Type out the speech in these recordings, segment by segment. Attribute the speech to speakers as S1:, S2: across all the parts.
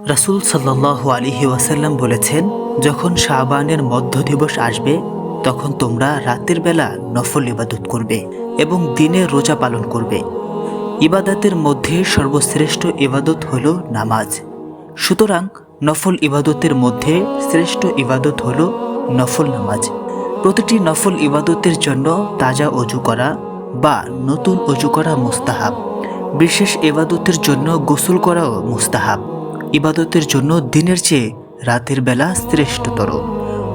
S1: রাসূল সাল্লাল্লাহু আলাইহি ওয়াসাল্লাম বলেছেন, যখন শাবানের মধ্য দিবস আসবে, তখন তোমরা রাতের বেলা নফল ইবাদত করবে এবং দিনে রোজা পালন করবে। ইবাদতের মধ্যে সর্বশ্রেষ্ঠ ইবাদত হল নামাজ। সুতরাং নফল ইবাদতের মধ্যে শ্রেষ্ঠ ইবাদত হল নফল নামাজ। প্রতিটি নফল ইবাদতের জন্য তাজা অজু করা বা নতুন অজু করা মুস্তাহাব। বিশেষ ইবাদতের জন্য গোসল করাও মুস্তাহাব। ইবাদতের জন্য দিনের চেয়ে রাতের বেলা শ্রেষ্ঠতর।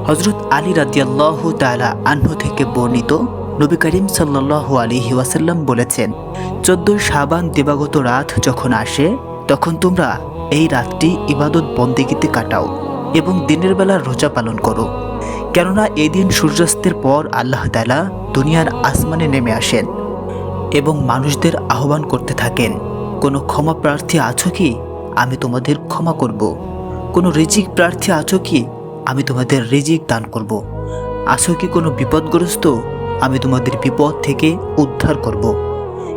S1: হজরত আলী রাদিয়াল্লাহু তাআলা আহ্ন থেকে বর্ণিত নবী করিম সাল্লাল্লাহু আলাইহি ওয়াসাল্লাম বলেছেন, চোদ্দই শাবান দিবাগত রাত যখন আসে, তখন তোমরা এই রাতটি ইবাদত বন্দেগীতে কাটাও এবং দিনের বেলা রোজা পালন করো। কেননা এই দিন সূর্যাস্তের পর আল্লাহ তাআলা দুনিয়ার আসমানে নেমে আসেন এবং মানুষদের আহ্বান করতে থাকেন, কোনো ক্ষমা প্রার্থী আছো কি? আমি তোমাদের ক্ষমা করব। কোনো রিজিক প্রার্থী আছো কি? আমি তোমাদের রিজিক দান করব। আছো কি কোনো বিপদগ্রস্ত? আমি তোমাদের বিপদ থেকে উদ্ধার করব।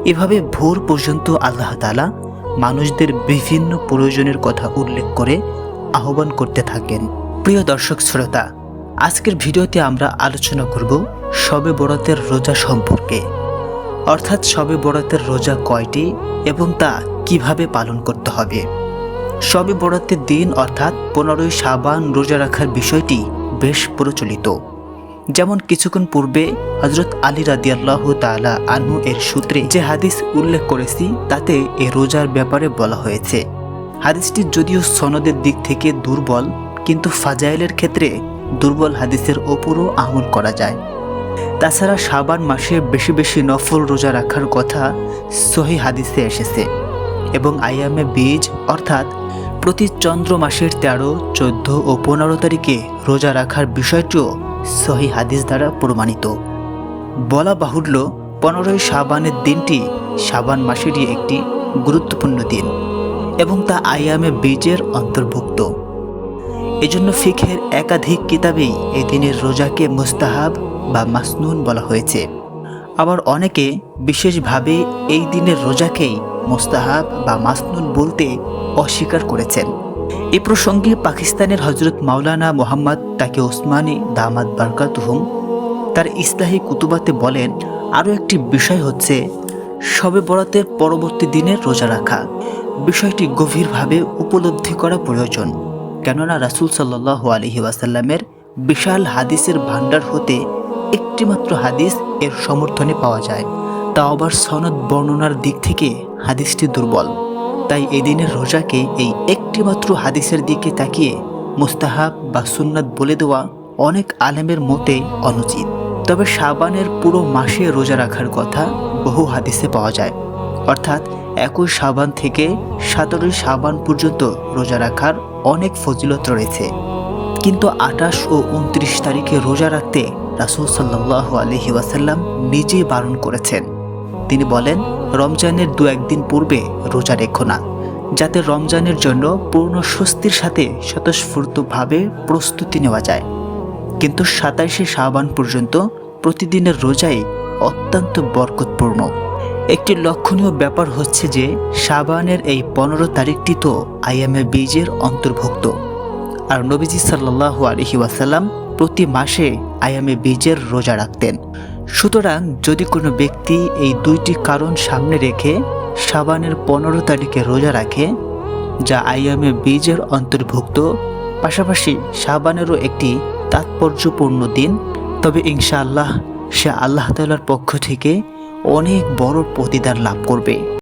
S1: এভাবে ভোর পর্যন্ত আল্লাহ তালা মানুষদের বিভিন্ন প্রয়োজনের কথা উল্লেখ করে আহ্বান করতে থাকেন। প্রিয় দর্শক শ্রোতা, আজকের ভিডিওতে আমরা আলোচনা করব শবে বরাতের রোজা সম্পর্কে। অর্থাৎ সবে বরাতের রোজা কয়টি এবং তা কীভাবে পালন করতে হবে? শবে বরাতের দিন অর্থাৎ পনেরোই সাবান রোজা রাখার বিষয়টি বেশ প্রচলিত। যেমন কিছুক্ষণ পূর্বে হজরত আলী রাদিয়াল্লাহু তাআলা আনহু এর সূত্রে যে হাদিস উল্লেখ করেছি, তাতে এ রোজার ব্যাপারে বলা হয়েছে। হাদিসটি যদিও সনদের দিক থেকে দুর্বল, কিন্তু ফাজাইলের ক্ষেত্রে দুর্বল হাদিসের ওপরও আমল করা যায়। তাছাড়া শাবান মাসে বেশি বেশি নফল রোজা রাখার কথা সহি হাদিসে এসেছে। এবং আইয়ামে বীজ অর্থাৎ প্রতি চন্দ্র মাসের তেরো, চোদ্দ ও পনেরো তারিখে রোজা রাখার বিষয়টিও সহি হাদিস দ্বারা প্রমাণিত। বলা বাহুল্য, পনেরোই সাবানের দিনটি সাবান মাসেরই একটি গুরুত্বপূর্ণ দিন এবং তা আইয়ামে বীজের অন্তর্ভুক্ত। এজন্য ফিখের একাধিক কিতাবেই এই দিনের রোজাকে মুস্তাহাব বা মাসনুন বলা হয়েছে। আবার অনেকে বিশেষভাবে এই দিনের রোজাকেই মোস্তাহাব বা মাসনুন বলতে অস্বীকার করেছেন। এ প্রসঙ্গে পাকিস্তানের হজরত মাওলানা মোহাম্মদ তাকে ওসমানী দামাদ বারকাতুহুম তার ইসলাহী কুতুবাতে বলেন আরও একটি বিষয় হচ্ছে শবে বরাতের পরবর্তী দিনের রোজা রাখা। বিষয়টি গভীরভাবে উপলব্ধি করা প্রয়োজন। কেননা রাসূল সাল্লাহ আলহি ওয়াসাল্লামের বিশাল হাদিসের ভাণ্ডার হতে একটিমাত্র হাদিস এর সমর্থনে পাওয়া যায়। তা আবার সনদ বর্ণনার দিক থেকে হাদিসটি দুর্বল। তাই এদিনের রোজাকে এই একটিমাত্র হাদিসের দিকে তাকিয়ে মুস্তাহাব বা সুন্নাত বলে দেওয়া অনেক আলেমের মতে অনুচিত। তবে শাবানের পুরো মাসে রোজা রাখার কথা বহু হাদিসে পাওয়া যায়। অর্থাৎ একই সাবান থেকে সতেরোই সাবান পর্যন্ত রোজা রাখার অনেক ফজিলত রয়েছে। কিন্তু আঠাশ ও উনত্রিশ তারিখে রোজা রাখতে রাসুল সাল্লাহ আলহি ওয়াসাল্লাম নিজেই বারণ করেছেন। তিনি বলেন, রমজানের দু একদিন পূর্বে রোজা রেখো না, যাতে রমজানের জন্য পূর্ণ স্বস্তির সাথে স্বতঃস্ফূর্তভাবে প্রস্তুতি নেওয়া যায়। কিন্তু সাতাইশে শাবান পর্যন্ত প্রতিদিনের রোজাই অত্যন্ত বরকতপূর্ণ। একটি লক্ষণীয় ব্যাপার হচ্ছে যে, শাবানের এই পনেরো তারিখটি তো আইএমএ বীজের অন্তর্ভুক্ত। আর নবীজি সাল্লাহ আলহি ওয়াসাল্লাম প্রতি মাসে আয়ামে বীজের রোজা রাখতেন। সুতরাং যদি কোনো ব্যক্তি এই দুইটি কারণ সামনে রেখে সাবানের পনেরো তারিখে রোজা রাখে, যা আইয়ামে বীজের অন্তর্ভুক্ত, পাশাপাশি সাবানেরও একটি তাৎপর্যপূর্ণ দিন, তবে ইনশাআল্লাহ সে আল্লাহ তালার পক্ষ থেকে অনেক বড় প্রতিদান লাভ করবে।